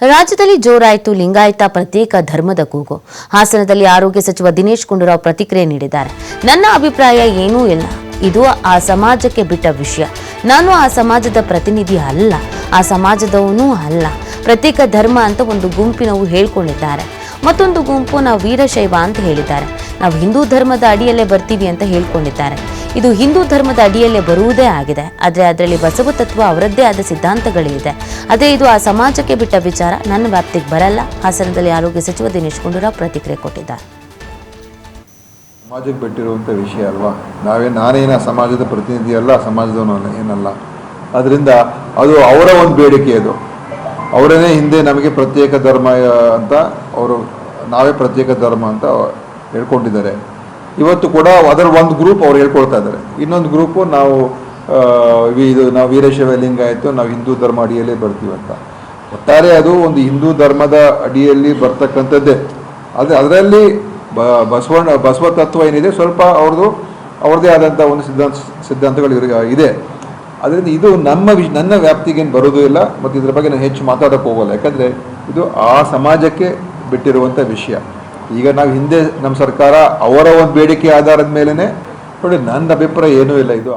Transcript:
ರಾಜ್ಯದಲ್ಲಿ ಜೋರಾಯಿತು ಲಿಂಗಾಯತ ಪ್ರತ್ಯೇಕ ಧರ್ಮದ ಕೂಗು. ಹಾಸನದಲ್ಲಿ ಆರೋಗ್ಯ ಸಚಿವ ದಿನೇಶ್ ಗುಂಡೂರಾವ್ ಪ್ರತಿಕ್ರಿಯೆ ನೀಡಿದ್ದಾರೆ. ನನ್ನ ಅಭಿಪ್ರಾಯ ಏನೂ ಇಲ್ಲ. ಇದು ಆ ಸಮಾಜಕ್ಕೆ ಬಿಟ್ಟ ವಿಷಯ. ನಾನು ಆ ಸಮಾಜದ ಪ್ರತಿನಿಧಿ ಅಲ್ಲ. ಆ ಸಮಾಜದವನೂ ಅಲ್ಲ. ಪ್ರತ್ಯೇಕ ಧರ್ಮ ಅಂತ ಒಂದು ಗುಂಪಿನವು ಹೇಳ್ಕೊಂಡಿದ್ದಾರೆ. ಮತ್ತೊಂದು ಗುಂಪು ನಾವು ವೀರಶೈವ ಅಂತ ಹೇಳಿದ್ದಾರೆ. ನಾವು ಹಿಂದೂ ಧರ್ಮದ ಅಡಿಯಲ್ಲೇ ಬರ್ತೀವಿ ಅಂತ ಹೇಳ್ಕೊಂಡಿದ್ದಾರೆ. ಇದು ಹಿಂದೂ ಧರ್ಮದ ಅಡಿಯಲ್ಲೇ ಬರುವುದೇ ಆಗಿದೆ. ಆದರೆ ಅದರಲ್ಲಿ ಬಸವ ತತ್ವ ಅವರದ್ದೇ ಆದ ಸಿದ್ಧಾಂತಗಳಿದೆ. ಅದೇ ಇದು ಆ ಸಮಾಜಕ್ಕೆ ಬಿಟ್ಟ ವಿಚಾರ. ನನ್ನ ವ್ಯಾಪ್ತಿಗೆ ಬರಲ್ಲ. ಹಾಸನದಲ್ಲಿ ಆರೋಗ್ಯ ಸಚಿವ ದಿನೇಶ್ ಗುಂಡೂರಾವ್ ಪ್ರತಿಕ್ರಿಯೆ ಕೊಟ್ಟಿದ್ದಾರೆ. ಸಮಾಜಕ್ಕೆ ಬಿಟ್ಟಿರುವಂಥ ವಿಷಯ ಅಲ್ವಾ? ನಾವೇ ನಾನೇನ ಸಮಾಜದ ಪ್ರತಿನಿಧಿ ಅಲ್ಲ, ಸಮಾಜದವನು ಏನಲ್ಲ. ಅದರಿಂದ ಅದು ಅವರ ಒಂದು ಬೇಡಿಕೆ ಅದು. ಅವರೇ ಹಿಂದೆ ನಮಗೆ ಪ್ರತ್ಯೇಕ ಧರ್ಮ ಅಂತ ಅವರು, ನಾವೇ ಪ್ರತ್ಯೇಕ ಧರ್ಮ ಅಂತ ಹೇಳ್ಕೊಂಡಿದ್ದಾರೆ. ಇವತ್ತು ಕೂಡ ಅದರ ಒಂದು ಗ್ರೂಪ್ ಅವ್ರು ಹೇಳ್ಕೊಳ್ತಾ ಇದ್ದಾರೆ. ಇನ್ನೊಂದು ಗ್ರೂಪು ನಾವು ಇದು ನಾವು ವೀರಶೈವ ಆಯಿತು, ನಾವು ಹಿಂದೂ ಧರ್ಮ ಅಡಿಯಲ್ಲೇ ಬರ್ತೀವಿ ಅಂತ. ಒಟ್ಟಾರೆ ಅದು ಒಂದು ಹಿಂದೂ ಧರ್ಮದ ಅಡಿಯಲ್ಲಿ ಬರ್ತಕ್ಕಂಥದ್ದೇ. ಅದು ಅದರಲ್ಲಿ ಬ, ಬಸವಣ್ಣ, ಬಸವ ತತ್ವ ಏನಿದೆ, ಸ್ವಲ್ಪ ಅವ್ರದ್ದು, ಅವ್ರದ್ದೇ ಆದಂಥ ಒಂದು ಸಿದ್ಧಾಂತ, ಸಿದ್ಧಾಂತಗಳು ಇದೆ. ಅದರಿಂದ ಇದು ನಮ್ಮ ವಿಷ್, ನನ್ನ ವ್ಯಾಪ್ತಿಗೇನು ಬರೋದು ಇಲ್ಲ ಮತ್ತು ಇದ್ರ ಬಗ್ಗೆ ನಾನು ಹೆಚ್ಚು ಮಾತಾಡೋಕ್ಕೆ ಹೋಗೋಲ್ಲ. ಯಾಕಂದರೆ ಇದು ಆ ಸಮಾಜಕ್ಕೆ ಬಿಟ್ಟಿರುವಂಥ ವಿಷಯ. ಈಗ ನಾವು ಹಿಂದೆ ನಮ್ಮ ಸರ್ಕಾರ ಅವರ ಒಂದು ಬೇಡಿಕೆ ಆಧಾರದ ಮೇಲೇ ನೋಡಿ ನನ್ನ ಅಭಿಪ್ರಾಯ ಏನೂ ಇಲ್ಲ, ಇದು